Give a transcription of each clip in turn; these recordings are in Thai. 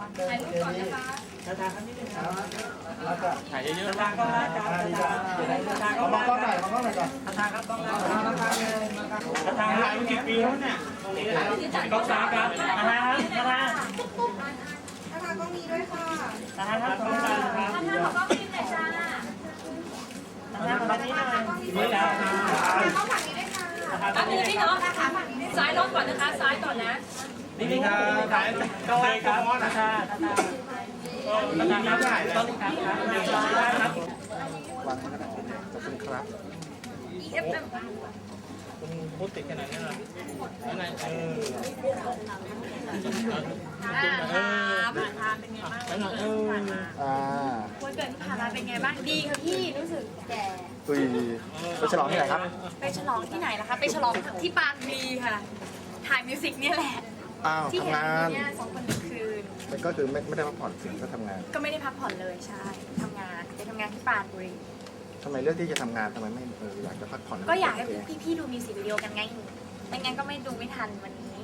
ถ่ายรูปก่อนนะคะแล้วก็ถ่ายเยอะทางก็ได้จ้าทางก็มองกล้องหน่อยมองกล้องหน่อยก่อนทางครับต้องทางทางเลยทางถ่ายมากี่ปีแล้วเนี่ยตรงนี้ก็สามครับทางครับทางนะคะก็มีด้วยค่ะทางครับต้องการครับท่านท่านขอกล้องนี้หน่อยจ้าทางมาที่หน่อยนี่แล้วต้องฝั่งนี้ด้วยค่ะแป๊บนึงพี่น้องนะคะฝั่งนี้ซ้ายรถก่อนนะคะ ซ้ายก่อนนะ นี่ครับถ่ายก็ได้ครับทางทางทางครับต้องครับครับวางขนาดนี้ขอบคุณครับ EFM พูดติดขนาดนี้เลยนั่นไงเอออ่าครับผ่านเป็นไงบ้างนั่นไงเอออ่าวันเกิดผ่านมาเป็นไงบ้าง ดีค่ะพี่รู้สึกแก่คุยไปฉลองที่ไหนครับ ไปฉลองที่ไหนล่ะคะ ไปฉลองที่ปากดีค่ะ ถ่ายมิวสิกเนี่ยแหละ อ้าวที่เห็นทำงาน เนี่ยสองคนหนึ่งคืน มันก็คือไม่ไม่ได้พักผ่อนก็ทำงานก็ไม่ได้พักผ่อนเลยใช่ทำงานไปทำงานที่ปรานบุรีทำไมเลือกที่จะทำงานทำไมไม่เอออยากจะพักผ่อนก็อยากให้พี่ๆดูมิวสิกวิดีโอกันไงไม่งั้นก็ไม่ดูไม่ทันวันนี้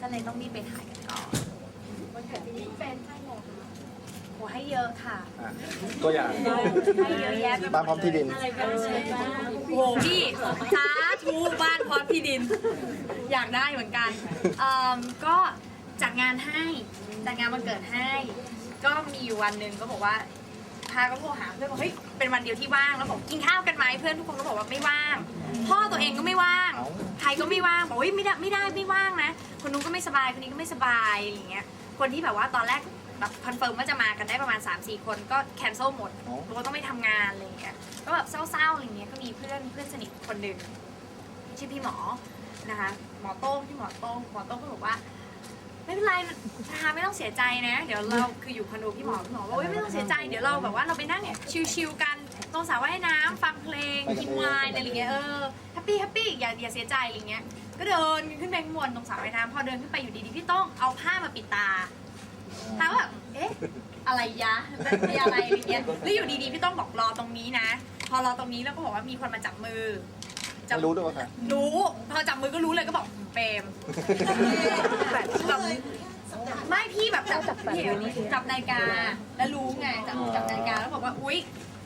ก็เลยต้องรีบไปถ่ายกันก่อนวันเกิดที่เป็นให้หมด โหให้เยอะค่ะ อะตัวอย่างให้เยอะแยะไปหมบ้านดพร้อมที่ดิน โอ้โหพี่สาธุบ้านพร้อมที่ดิน อยากได้เหมือนกันเอ่มก็จัดงานให้จัดงานวันเกิดให้ ก็มีอยู่วันหนึ่งก็บอกว่า พาก็โทรหาเพื่อนบอกเฮ้ยเป็นวันเดียวที่ว่างแล้วบอกกินข้าวกันไหมเพื่อนทุกคนก็บอกว่าไม่ว่าง พ่อตัวเองก็ไม่ว่างเอ้าใครก็ไม่ว่างบอกว่าเฮ้ยไม่ได้ไม่ได้ไม่ว่างนะ คนนู้นก็ไม่สบายคนนี้ก็ไม่สบายอะไรอย่างเงี้ยคนที่แบบว่าตอนแรก แบบคอนเฟิร์มว่าจะมากันได้ประมาณ 3-4 คนก็แคนเซิลหมดเอ้าเพราะว่าต้องไปทำงานอะไรอย่างเงี้ยก็แบบเศร้าๆอะไรอย่างเงี้ยก็มีเพื่อนเพื่อนสนิทคนหนึ่งชื่อพี่หมอนะคะหมอโต้งพี่หมอโต้งหมอโต้งก็บอกว่า ไม่เป็นไรนะคะไม่ต้องเสียใจนะ เดี๋ยวเราคืออยู่คอนโดพี่หมอพี่หมอบอกว่าเฮ้ยไม่ต้องเสียใจเดี๋ยวเราแบบว่าเราไปนั่งเนี่ยชิลๆกันตรงสระว่ายน้ำฟังเพลงกินไวน์อะไรอย่างเงี้ยเออแฮปปี้แฮปปี้อย่าอย่าเสียใจอะไรอย่างเงี้ย ก็เดินขึ้นไปข้างบนตรงสระว่ายน้ำพอเดินขึ้นไปอยู่ดีๆพี่ต้องเอาผ้ามาปิดตา ถามว่าแบบเอ๊ะอะไรยะมีอะไรอะไรเงี้ยแล้วอยู่ดีๆพี่ต้องบอกรอตรงนี้นะ พอรอตรงนี้แล้วก็บอกว่ามีคนมาจับมือไม่รู้ด้วยว่าใครรู้ พอจับมือก็รู้เลยก็บอกเปรมแบบไม่พี่แบบจับจับจับนาฬิกาแล้วรู้ไงจับจับนาฬิกาแล้วบอกว่าอุ๊ย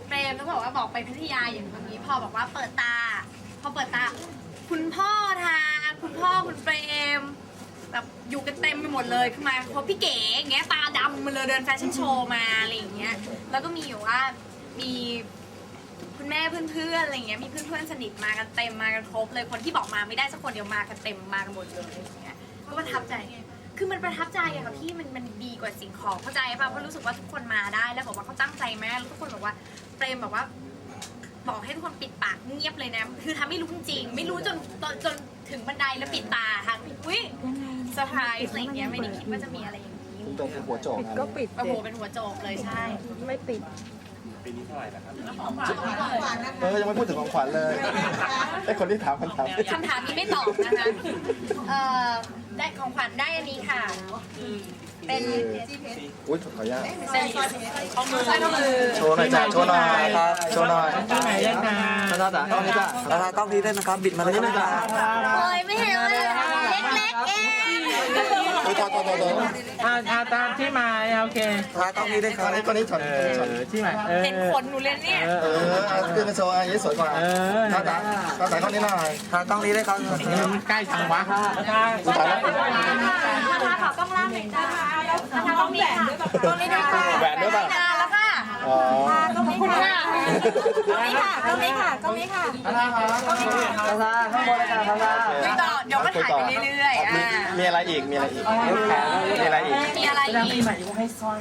เปรมแล้วบอกว่าบอกไปพัทยาอย่างนี้พอบอกว่าเปิดตา พอเปิดตา คุณพ่อทาคุณพ่อคุณเปรม แบบอยู่กันเต็มไปหมดเลยคือมาพบพี่เก๋อย่างเงี้ยตาดำมาเลยเดินแฟชั่นโชว์มาอะไรอย่างเงี้ยแล้วก็มีอยู่ว่ามีคุณแม่เพื่อนๆอะไรเงี้ยมีเพื่อนๆสนิทมากันเต็มมากันครบเลยคนที่บอกมาไม่ได้สักคนเดียวมากันเต็มมากันหมดเลยอะไรเงี้ยก็ประทับใจคือมันประทับใจอะค่ะพี่มันมันดีกว่าสิ่งของเข้าใจป่ะเพราะรู้สึกว่าทุกคนมาได้แล้วบอกว่าเขาตั้งใจมากแล้วทุกคนบอกว่าเปรมบอกว่า บอกให้ทุกคนปิดปากเงียบเลยนะ คือทำไม่รู้จริง ไม่รู้จนจนถึงบันไดแล้วปิดตาทางอุ้ย ซอร์ไพรส์อะไรเงี้ยไม่ได้คิดว่าจะมีอะไรอย่างนี้ตรงคือหัวโจกก็ปิดโอ้โหเป็นหัวโจกเลยใช่ไม่ปิดเออยังไม่พูดถึงของขวัญเลยไอ้คนที่ถามคำถามคำถามนี้ไม่ตอบนะคะเอ่อได้ของขวัญได้อันนี้ค่ะเป็นอุ้ยขออนุญาตเป็นข้อมือข้อมือโชว์หน่อยจ้าโชว์หน่อยโชว์หน่อยที่ไหนได้จ้าตาตาต้องนี้จ้าราคากล้องนี้ด้วยนะครับบิดมาเลยนะครับโอ้ยไม่เห็นเลยเล็กๆเอง อุ้ยทอดทอดทอดอ่าอ่าตามที่หมายโอเคราคากล้องนี้ด้วยคตรัอบนนี้คนนี้ช็อตเอช็อตอที่หมายเออเห็นขนหนูเลยเนี่ย เออเออเอาขึ้นมาโชว์อันนี้สวยกว่าเออตาตาตาตาคนนี้หน่อยราคากล้องนี้ด้วยครับเออมันใกล้จังวะสุดท้ายแล้วมาทาขอกล้องล่างหน่อยจ้ามาทากล้องนี้ค่ะกล้องนี้ด้วยค่ะแหวนด้วยป่ะนานแล้วค่ะ อ๋อขอบคุณค่ะกล้องนี้ค่ะกล้องนี้ค่ะกล้องนี้ค่ะตาตาครับราคาข้างบนเลยครับราคาคุยต่อเดี๋ยวก็ถ่ายไปเรื่อยๆอ่ามีอะไรอีก มีอะไรอีก มีอะไรอีก มีอะไรอีกให้ซ่อย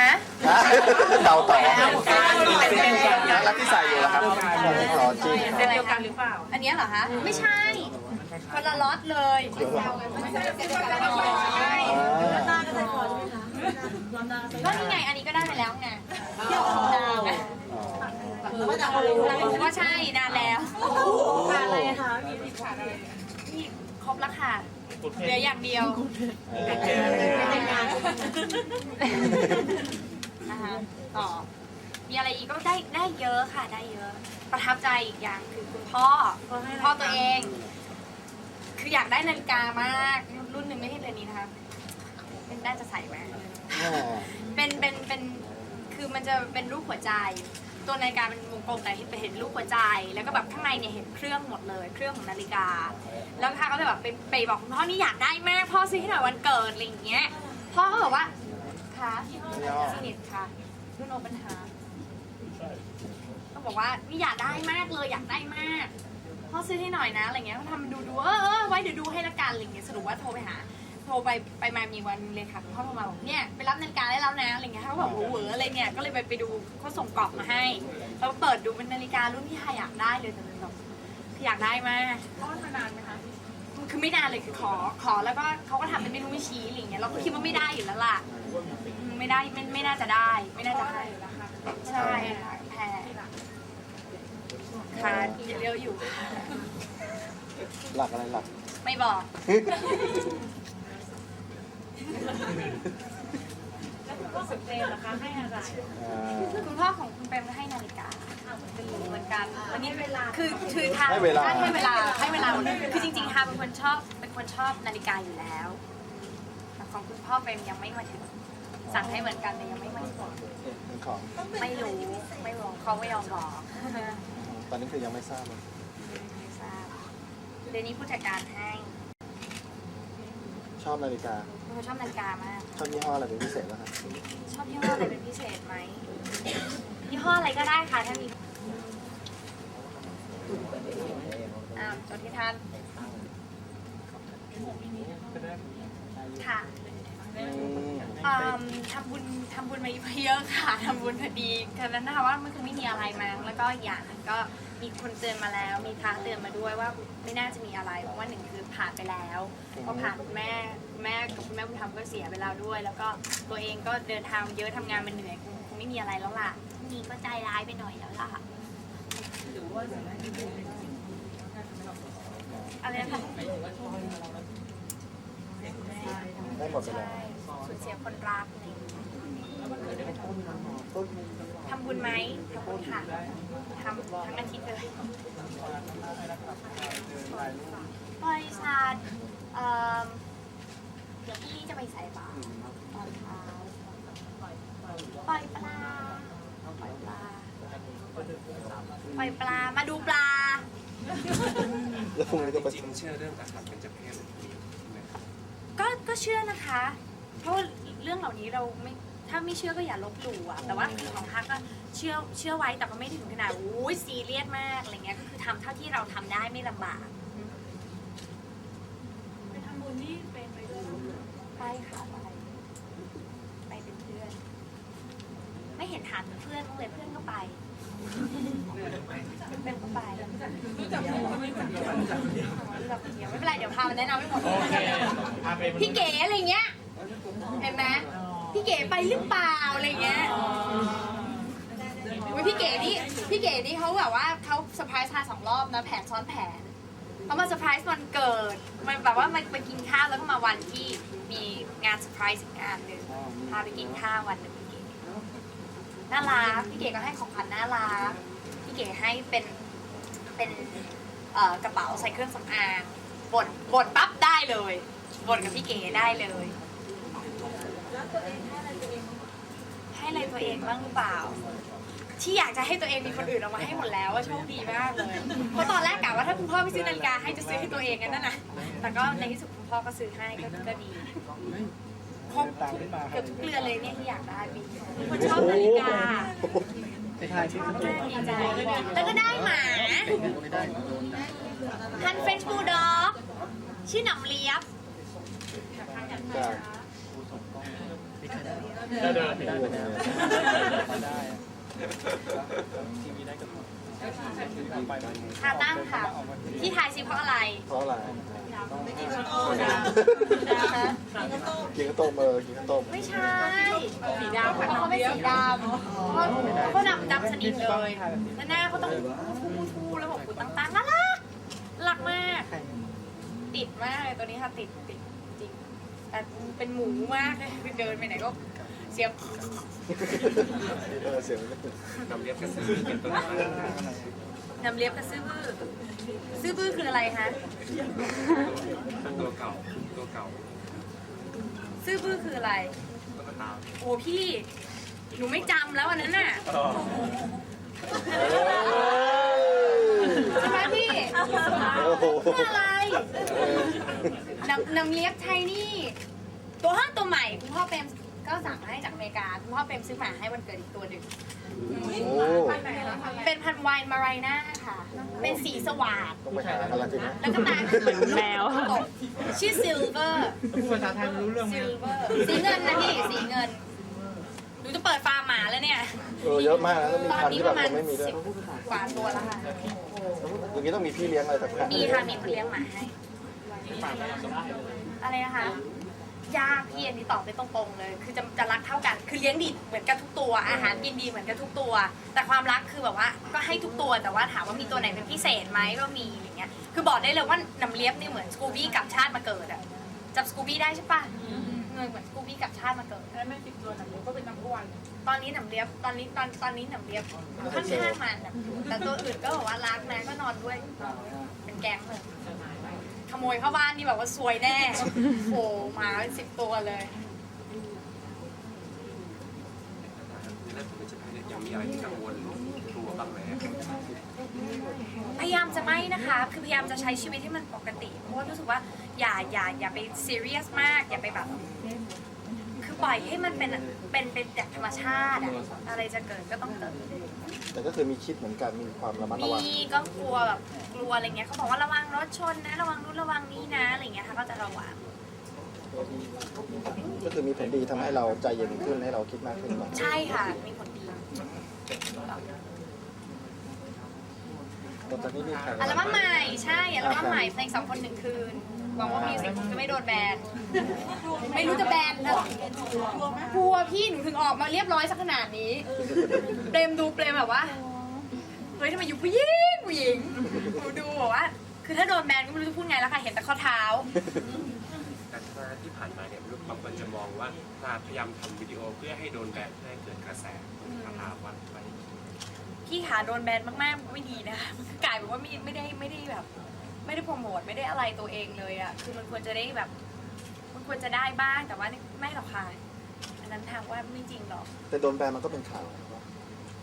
ฮะเดาต่อแล้วที่ใส่อยู่ล่ะครับต่อจริงเป็นเดียวกันหรือเปล่า อันนี้เหรอคะ ไม่ใช่คนละล็อตเลยก็ นี่ไงอันนี้ก็ได้ไปแล้วไงก็ใช่นานแล้วขาดอะไรคะมีครบแล้วค่ะเหลืออย่างเดียวนงานนะคะต่อมีอะไรอีกก็ได้ได้เยอะค่ะได้เยอะ ประทับใจอีกอย่างคือคุณพ่อพ่อตัวเอง คืออยากได้นาฬิกามากรุ่นหนึ่งไม่ใช่เรือนนี้นะคะ เป็นได้น่าจะใส่แหวนแม่เป็นเป็นเป็นคือมันจะเป็นรูปหัวใจ ตัวนาฬิกาเป็นวงกลมแต่เห็นเห็นรูปหัวใจ แล้วก็แบบข้างในเนี่ยเห็นเครื่องหมดเลย เครื่องของนาฬิกา แล้วค่ะก็เลยแบบไปไปบอกคุณพ่อนี่อยากได้มากพ่อซื้อให้หน่อยวันเกิดอะไรอย่างเงี้ยพ่อก็บอกว่าค่ะสนิทค่ะรุ่นโอปัญหาก็บอกว่านี่อยากได้มากเลยอยากได้มากพ่อซื้อให้หน่อยนะอะไรเงี้ยเขาทำดูดูเออเออไว้เดี๋ยวดูให้ละกันอะไรเงี้ยสรุปว่าโทรไปหา โทรไปไปมามีวันเลยค่ะพ่อโทรมาบอกเนี่ยไปรับนาฬิกาได้แล้วนะอะไรเงี้ยเขาบอกโอ้โหอะไรเนี่ยก็เลยไปไปดูเขาส่งกล่องมาให้เราเปิดดูเป็นนาฬิการุ่นที่ไฮอยากได้เลยแต่เป็นแบบอยากได้มากพ่อมานานไหมคะคือไม่นานเลยคือขอขอแล้วก็เขาก็ทำเป็นเมนูไม่ชี้อะไรเงี้ยเราก็คิดว่าไม่ได้อยู่แล้วล่ะอืมไม่ได้ไม่ไม่น่าจะได้ ไม่น่าจะให้ใช่ค่ะแพงค่ะเยอะอยู่หลักอะไรหลักไม่บอก อ่า คุณพ่อของคุณเปรมก็ให้นาฬิกาเหมือนกันวันนี้เวลาคือคือทางให้เวลา ให้เวลาให้เวลาหมดเลยคือจริงๆทางเป็นคนชอบเป็นคนชอบนาฬิกาอยู่แล้วแต่ของคุณพ่อเปรมยังไม่มาถึงสั่งให้เหมือนกันแต่ยังไม่มาถึงเป็นของไม่รู้ไม่บอกเขาไม่ยอมบอกตอนนี้คือยังไม่ทราบเลย ไม่ทราบเดี๋ยวนี้ผู้จัดการให้ ชอบนาฬิกา เป็นคนชอบนาฬิกามาก ชอบยี่ห้ออะไรเป็นพิเศษไหมครับชอบยี่ห้ออะไรเป็นพิเศษไหมยี่ห้ออะไรก็ได้ค่ะถ้ามีอ่าจดที่ท่านค่ะ อืมอืมทำบุญทำบุญมาเยอะค่ะทำบุญพอดีฉะนั้นนะคะว่ามันคือไม่มีอะไรมาแล้วก็อีกอย่างหนึ่งก็มีคนเตือนมาแล้ว มีพระเตือนมาด้วยว่าไม่น่าจะมีอะไรเพราะว่าหนึ่งคือผ่านไปแล้วพอผ่านคุณแม่คุณแม่กับคุณแม่บุญธรรมก็เสียไปแล้วด้วย แล้วก็ตัวเองก็เดินทางเยอะทำงานมันเหนื่อยคงคงไม่มีอะไรแล้วล่ะนี่ก็ใจร้ายไปหน่อยแล้วล่ะอะไรนะคะ ได้หมดไปแล้วใช่สูญเสียคนรักอะไรอย่างเงี้ยทำบุญไหมทำบุญค่ะทำทั้งอาทิตย์เลยบริษัทเอิ่มเดี๋ยวพรุ่งนี้จะไปใส่บาตรตอนเช้าปล่อยปลาปล่อยปลาปล่อยปลา มาดูปลา แล้วพรุ่งนี้ก็ไป จริงๆเชื่อเรื่องอาถรรพ์เป็นจเพศ ก็ก็เชื่อนะคะ เพราะว่าเรื่องเหล่านี้เราไม่ถ้าไม่เชื่อก็อย่าลบหลู่อะแต่ว่าคือของพักก็เชื่อเชื่อไว้แต่ก็ไม่ถึงขนาดโอ้ยซีเรียสมากอะไรเงี้ยก็คือทำเท่าที่เราทำได้ไม่ลำบากไปทำบุญนี่เป็นไปด้วยไปค่ะไปไปเป็นเพื่อน ไม่เห็นถามเพื่อนบ้างเลยเพื่อนก็ไป เป็นไปรู้จักคนเดียวไม่เป็นไรเดี๋ยวพามาแนะนำให้หมดโอเคพาไปพี่เก๋อะไรเงี้ยเห็นไหมพี่เก๋ไปหรือเปล่าอะไรเงี้ยอุ๊ยพี่เก๋นี่พี่เก๋นี่เขาแบบว่าเขาเซอร์ไพรส์ทาสองรอบนะแผนซ้อนแผนเขามาเซอร์ไพรส์วันเกิด มันแบบว่ามันไปกินข้าวแล้วก็มาวันที่มีงานเซอร์ไพรส์อีกงานหนึ่งพาไปกินข้าววันหนึ่ง น่ารักพี่เก๋ก็ให้ของขวัญน่ารักพี่เก๋ให้เป็นเป็นเอ่อกระเป๋าใส่เครื่องสำอางบดบดปั๊บได้เลยบดกับพี่เก๋ได้เลยให้อะไรตัวเองบ้างหรือเปล่า ที่อยากจะให้ตัวเองมีคนอื่นเอามาให้หมดแล้วว่าโชคดีมากเลยเพราะตอนแรกกะว่าถ้าคุณพ่อไม่ซื้อนาฬิกาให้จะซื้อให้ตัวเองกันนั่นนะแต่ก็ในที่สุดคุณพ่อก็ซื้อให้ก็ก็ดี ครบทุกเกือบทุกเรือนเลยเนี่ยที่อยากได้มีคนชอบนาฬิกาไปถ่ายที่ชอบมากดีใจแล้วก็ได้หมาฮันเฟนบูลด็อกชื่อหนำเลียบจากเดินเดินได้ไปแล้วได้คาตั้งค่ะที่ทายซิเพราะอะไร เพราะอะไร กินข้าวต้มกินข้าวต้มเออกินข้าวต้มไม่ใช่สีดำเขาไม่สีดำเขาเขาดำดำสนิทเลยแล้วหน้าเขาต้องทูทูๆแล้วบอกกูต่างๆน่ารักน่ารักมาก ติดมากเลยตัวนี้ค่ะติดติดจริงแต่เป็นหมูมากเลยคือเดินไปไหนก็เสียงเออเสียงมันก็นำเรียบกระสือเป็นต้นไม้ นำเลียบกับซื่อบื้อซื่อบื้อคืออะไรคะตัวเก่าตัวเก่าซื่อบื้อคืออะไรตุ๊กตาโอ้พี่ หนูไม่จำแล้วอันนั้นน่ะใช่ไหมพี่โอ้โหคืออะไรน้ำน้ำเลี้ยบไทยนี่ ตัวห้าตัวใหม่คุณพ่อเปรม ก็สั่งมาให้จากอเมริกาคุณพ่อเปรมซื้อมาให้วันเกิดอีกตัวหนึ่งโอ้เป็นพันธุ์ไวน์มาไรน่าค่ะ เป็นสีสว่างต้องไปหากันละทีนะแล้วก็ตาคือแมวชื่อซิลเวอร์พูดภาษาไทยรู้เรื่องไหมซิลเวอร์สีเงินนะพี่สีเงินหนูจะเปิดฟาร์มหมาแล้วเนี่ยเออเยอะมากนะแล้วมีตอนพันธุ์นี้ที่ปแบบระมาณยังไม่มีด้วยสิบกว่าตัวแล้วค่ะอย่างนี้ต้องมีพี่เลี้ยงอะไรสักอย่างมีค่ะมีคนเลี้ยงหมาให้อะไรนะคะ ยากพี่อันนี้ตอบได้ตรงๆเลย คือจะจะรักเท่ากัน คือเลี้ยงดีเหมือนกันทุกตัว อาหารกินดีเหมือนกันทุกตัว แต่ความรักคือแบบว่าก็ให้ทุกตัว แต่ว่าถามว่ามีตัวไหนเป็นพิเศษไหมก็มีอย่างเงี้ย คือบอกได้เลยว่าน้ำเลี้ยบนี่เหมือนสกูบี้กลับชาติมาเกิดอะจับสกูบี้ได้ใช่ปะเงินเหมือนสกูบี้กลับชาติมาเกิด แล้วแม่ติดตัวหนังก็เป็นน้ำอ้วนตอนนี้หนำเลียบตอนนี้ตอนตอนนี้หนำเลียบค่อนข้างมันอะแต่ตัวอื่นก็บอกว่ารักนะก็นอนด้วยเป็นแก๊งเลย ขโมยเข้าบ้านนี่แบบว่าซวยแน่ โอ้โหหมาเป็นสิบตัวเลยเรื่องของเป็นเจ้าแพทย์เนี่ยยังมีอะไรที่กังวลหรือกลัวบ้างไหมพยายามจะไม่นะคะ คือพยายามจะใช้ชีวิตให้มันปกติ เพราะว่ารู้สึกว่าอย่าอย่าอย่าไปซีเรียสมาก อย่าไปแบบ คือปล่อยให้มันเป็นเป็นเป็นแบบธรรมชาติอะอะไรจะเกิดก็ต้องเกิด แต่ก็คือมีคิดเหมือนกันมีความระมัดระวังมีก็กลัวแบบกลัวอะไรเงี้ยเขาบอกว่าระวังรถชนนะ ระวังนู้นระวังนี่นะอะไรเงี้ยค่ะก็จะระวังก็คือมีผลดีทำให้เราใจเย็นขึ้นให้เราคิดมากขึ้นก่อนใช่ค่ะมีผลดีแต่ตอนนี้มีใครอัลบั้มใหม่ใช่อัลบั้มใหม่เพลงสองคนหนึ่งคืน หวังว่ามิวสิกจะไม่โดนแบน ไม่รู้จะแบนนะกลัวพี่หนูถึงออกมาเรียบร้อยสักขนาดนี้เปรมดูเปรมแบบว่า เฮ้ยทำไมอยู่ผู้หญิงผู้หญิงหนูดูแบบว่า คือถ้าโดนแบนก็ไม่รู้จะพูดไงแล้วค่ะ เห็นแต่ข้อเท้า แต่ถ้าที่ผ่านมาเนี่ยบางคนจะมองว่าถ้าพยายามทำวิดีโอเพื่อให้โดนแบนเพื่อให้เกิดกระแสคาถาวันไปพี่ขาโดนแบนมากๆไม่ดีนะกลายเป็นว่าไม่ไม่ได้ไม่ได้แบบ ไม่ได้โปรโมทไม่ได้อะไรตัวเองเลยอะคือมันควรจะได้แบบ มันควรจะได้บ้างแต่ว่านี่ไม่หรอกค่ะอันนั้นทางว่าไม่จริงหรอกแต่โดนแบนมันก็เป็นข่าว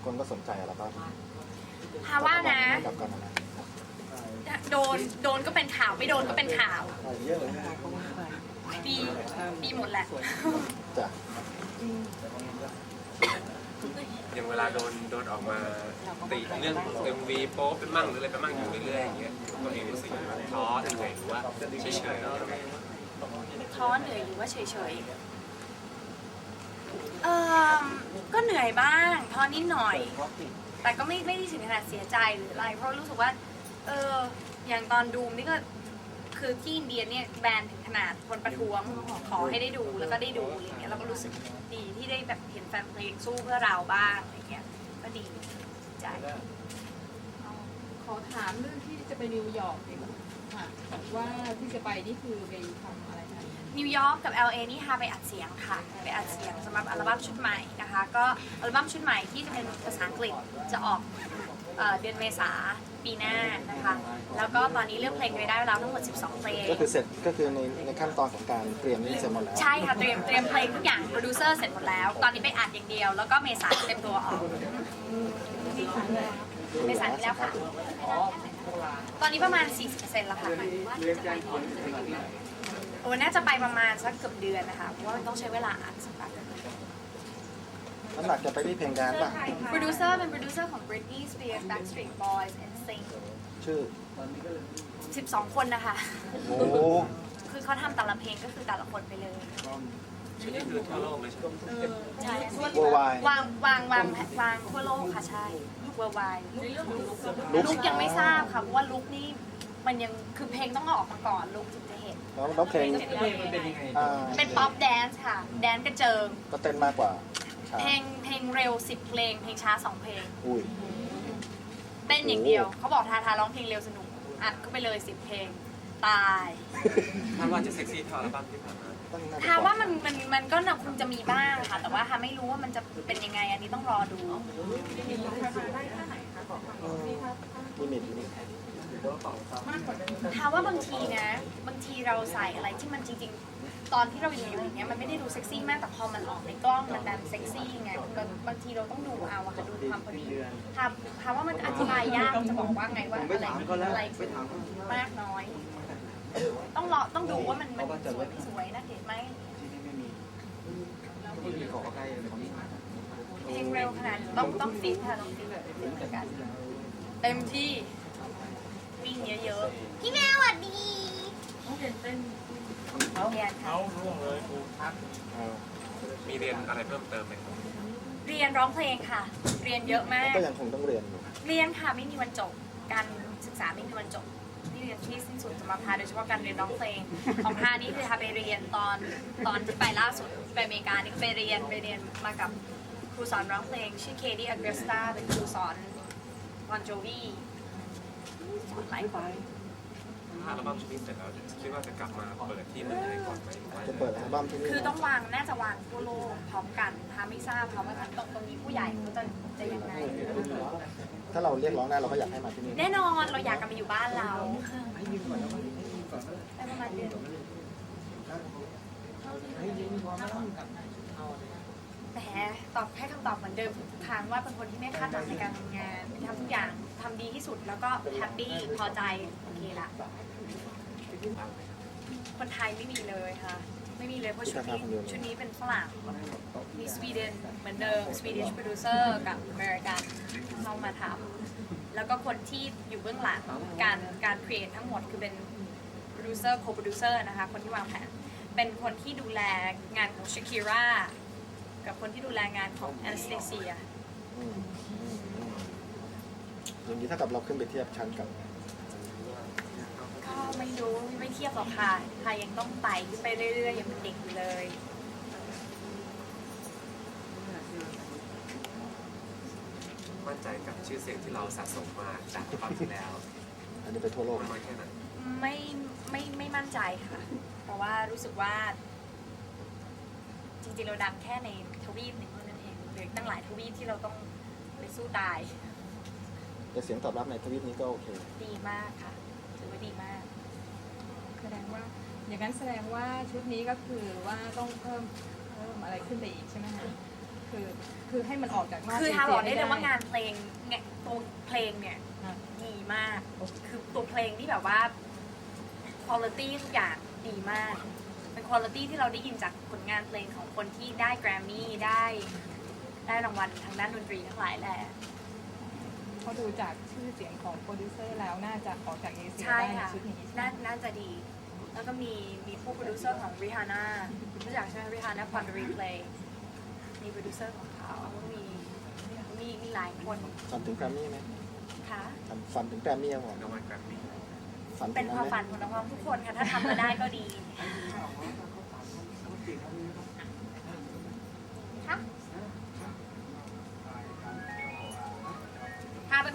คนก็สนใจอะไรบ้างพาว่านะกับกันนะโดนโดนก็เป็นข่าวไม่โดนก็เป็นข่าวเยอะเลยดีดีหมดแหละ จ้ะ อ อย่างเวลาโดนโดนออกมาติเรื่องเอ็มวีโป๊เป็นมั่งหรืออะไรไปมั่งอยู่เรื่อยๆอย่างเงี้ยตัวเองรู้สึกท้อเหนื่อยหรือว่าเฉยๆยังไงท้อเหนื่อยหรือว่าเฉยๆเออก็เหนื่อยบ้างท้อนิดหน่อย แต่ก็ไม่ไม่ได้ถึงขนาดเสียใจหรืออะไรเพราะรู้สึกว่า เอออย่างตอนดูมนี่ก็ คือที่อินเดียเนี่ยแบรนถึงขนาดคนประท้วงขอให้ได้ดูแล้วก็ได้ดูอะไรเงี้ยเราก็รู้สึกดีที่ได้แบบเห็นแฟนเพลงสู้เพื่อเราบ้างอะไรเงี้ยก็ดีใจขอถามเรื่องที่จะไปนิวยอร์กดีกว่าค่ะว่าที่จะไปนี่คือไปทำอะไรนนิวยอร์กกับ LA นี่ฮาไปอัดเสียงค่ะไปอัดเสียงสำหรับอัลบั้มชุดใหม่นะคะ ก็อัลบั้มชุดใหม่ที่จะเป็นภาษาอังกฤษจะออก เอ่อเดือนเมษาปีหน้านะคะ แล้วก็ตอนนี้เลือกเพลงไปได้แล้วทั้งหมด 12 เพลง ก็คือเสร็จก็คือในในขั้นตอนของการเตรียมนี่เสร็จหมดแล้ว ใช่ค่ะ เตรียมเตรียมเพลงทุกอย่างโปรดิวเซอร์เสร็จหมดแล้ว ตอนนี้ไปอัดอย่างเดียว แล้วก็เมษาเต็มตัวออกเมษาที่แล้วค่ะ ตอนนี้ประมาณ 40%แล้วค่ะโอ้น่าจะไปประมาณสักเกือบเดือนนะคะ เพราะว่ามันต้องใช้เวลาอัดสักแป๊บ นึงน้ำหนักจะไปที่เพลงแดนซ์ป่ะ โปรดิวเซอร์เป็นโปรดิวเซอร์ของ Britney Spears Backstreet Boys and Sing ชื่อ 12 คนนะคะ โอ้โหคือเขาทำแต่ละเพลงก็คือแต่ละคนไปเลยชุดนี้คือทั่วโลกเลยใช่ไหมใช่เวอร์ไววางวางวางวางทั่วโลกค่ะใช่ worldwide ลุก ลุกยังไม่ทราบค่ะเพราะว่าลุกนี่มันยังคือเพลงต้องออกมาก่อนลุกถึงจะเห็น แล้วแล้วเพลงอ่าเป็นป๊อปแดนซ์ค่ะ แดนซ์กระเจิงก็เต้นมากกว่า ช้าเพลงเพลงเร็ว10เพลง เพลงช้า2เพลงอุ้ย เต้นอย่างเดียว เขาบอกทาทาร้องเพลงเร็วสนุก อัดเข้าไปเลย10เพลง ตายคาดว่าจะเซ็กซี่เท่าอัลบั้มที่ผ่านมาต้องน่จะทาว่ามันมันมันก็น่ะคงจะมีบ้างค่ะ แต่ว่าทาไม่รู้ว่ามันจะเป็นยังไง อันนี้ต้องรอดู เออลิมิตลิมิตทาว่าบางทีนะ บางทีเราใส่อะไรที่มันจริงๆ ตอนที่เราอยู่อยู่อย่างเงี้ยมันไม่ได้ดูเซ็กซี่มากแต่พอมันออกในกล้องมันดันเซ็กซี่ไงก็บางทีเราต้องดูเอาอะค่ะดูความพอดีถามถามว่ามันอธิบายยากจะบอกว่าไงว่าอะไรอะไรมากน้อย ต้องรอต้องดูว่ามันมันสวยไม่สวยนะเห็นไหมเพลงเร็วขนาดนี้ต้องต้องฟิตค่ะต้องฟิตแบบฟิตเหมือนกันเต็มที่วิ่งเยอะๆพี่แมวสวัสดีเรียนค่ะเอา ร่วงเลยครูพักมีเรียนอะไรเพิ่มเติมไหมครับเรียนร้องเพลงค่ะ เรียนเยอะมาก ก็ยังคงต้องเรียนอยู่เรียนค่ะไม่มีวันจบ การศึกษาไม่มีวันจบที่เรียนที่สิ้นสุดสำหรับพาโดยเฉพาะการเรียนร้องเพลง ของพานี่คือพาไปเรียนตอนตอนที่ไปล่าสุดไปอเมริกานี่ก็ไปเรียนไปเรียนมากับครูสอนร้องเพลง ชื่อเคดี้อเกรสตาเป็นครูสอนวอนโจวีสอนหลายคน ถ้าอัลบั้มชุดนี้เสร็จแล้วคิดว่าจะกลับมาเปิดที่เมืองไทยก่อนไหมหรือว่าจะเปิดอัลบั้มที่นี่คือต้องวางน่าจะวางทั่วโลกพร้อมกันพาไม่ทราบเพราะว่าตรงตรงนี้ผู้ใหญ่เขาจะจะยังไง ถ้าเราเรียกร้องได้เราก็อยากให้มาที่นี่แน่นอนเราอยากกลับมาอยู่บ้านเราไปประมาณเดือนแต่ตอบให้คำตอบเหมือนเดิมทุกครั้งว่าเป็นคนที่ไม่คาดหวังในการทำงานทำทุกอย่าง ทำดีที่สุดแล้วก็แฮปปี้พอใจโอเคละคนไทยไม่มีเลยค่ะ ไม่มีเลยเพราะชุดนี้ชุดนี้เป็นฝรั่งมีสวีเดนเหมือนเดิมสวีเดิชโปรดิวเซอร์กับอเมริกันเข้ามาทำแล้วก็คนที่อยู่เบื้องหลังการการครีเอททั้งหมดคือเป็นโปรดิวเซอร์โคโปรดิวเซอร์นะคะคนที่วางแผนเป็นคนที่ดูแลงานของช a คิร่ากับคนที่ดูแลงานของแอนสเตเซีย อืมอืมอืมอย่างนี้ถ้ากับเราขึ้นไปเทียบชั้นกับ ก็ไม่รู้ไม่เทียบหรอกค่ะค่ะยังต้องไต่ขึ้นไปเรื่อยๆยังเป็นเด็กอยู่เลย มั่นใจกับชื่อเสียงที่เราสะสมมาจากอัลบั้มที่แล้วอันนี้ไปทั่วโลก มากน้อยแค่ไหนไม่ไม่ไม่มั่นใจค่ะ เพราะว่ารู้สึกว่า จริงๆเราดังแค่ในทวีปหนึ่งเท่านั้นเองเหลืออกตั้งหลายทวีปที่เราต้องไปสู้ตาย แต่เสียงตอบรับในทวิตนี้ก็โอเค ดีมากค่ะ ถือว่าดีมาก แสดงว่า อย่างนั้นแสดงว่าชุดนี้ก็คือว่าต้องเพิ่มเพิ่มอะไรขึ้นไปอีกใช่ไหมคะคือคือให้มันออกจากนอกคือทาเซีบอกได้เลยม่ว่างานเพลงเนี่ยตัวเพลงเนี่ยอะดีมาก คือตัวเพลงที่แบบว่าคุณภาพทุกอย่างดีมาก เป็นคุณภาพที่เราได้ยินจากผลงานเพลงของคนที่ได้แกรมมี่ได้ ได้รางวัลทางด้านดนตรีทั้งหลายแหละ เพราะดูจากชื่อเสียงของโปรดิวเซอร์แล้วน่าจะออกจากเอเชียใช่ได้ในค่ะชุดนี้ใช่ไหม น่าน่าจะดี แล้วก็มีมีผู้โปรดิวเซอร์ของ Rihanna รู้จักใช่ไหม Rihanna พอนรีเพลย์มีโปรดิวเซอร์ของเขามีมีมีหลายคนฝันถึงแกรมมี่ไหมค่ะ ฝันฝันถึงแกรมมี่ครับผมรางวัลแกรมมี่ฝันเป็ถึนงความนั้นไหมฝันของน้องๆทุกคนค่ะ ถ้าทำมาได้ก็ดีค่ะ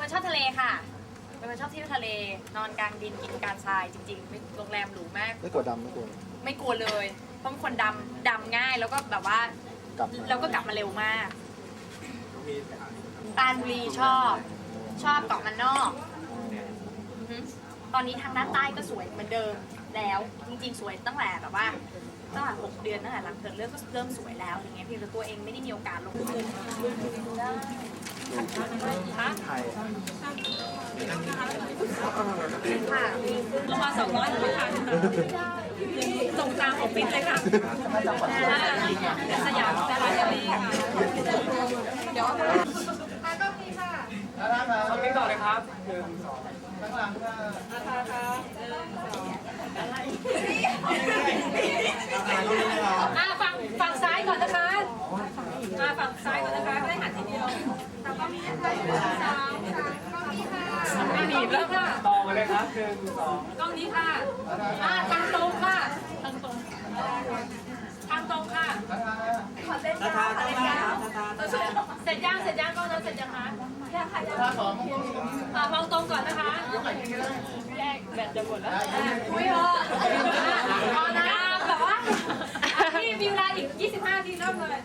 ค่ะเป็นคนชอบทะเลค่ะ เป็นคนชอบเที่ยวทะเล นอนกลางดินกินกลางทรายจริงๆไม่โรงแรมหรูมาก ไม่กลัวดำไม่กลัวไม่กลัวเลยเพราะเป็นคนดำดำง่ายแล้วก็แบบว่ากลับมาแล้วก็กลับมาเร็วมากปรานบุรีชอบ ชอบเกาะมันนอกอือฮึตอนนี้ทางด้านใต้ก็สวยเหมือนเดิมแล้ว จริงๆ สวยตั้งแต่แบบว่าตั้งแต่หกเดือนตั้งแต่หลังเกิดเรื่องก็เริ่มสวยแล้วอย่างเงี้ยเพียงแต่ตัวเองไม่ได้มีโอกาสลงทุน ได้ไทยค่ะลงมาสองร้อยค่ะส่งตามออฟฟิศเลยค่ะสยามสยามเดลี่ค่ะเดี๋ยวเอาไปต่อเลยครับหนึ่งสองอ่าฝั่งฝั่งซ้ายก่อนนะคะอ่าฝั่งซ้ายก่อนนะคะไม่ได้หันทีเดียว ไม่หนีบแล้วค่ะต่อมาเลยครับหนึ่งสองกล้องนี้ค่ะอ่าทางตรงค่ะทางตรงทางตรงค่ะขอเส้นยาวขอเส้นยาวเสร็จยังเสร็จยังกล้องนั้นเสร็จยังคะอ่ามองตรงก่อนนะคะแรกแบตจะหมดแล้วคุยเหรอเอานะแบบว่าพี่มีเวลาอีก 25นาทีเริ่มเลย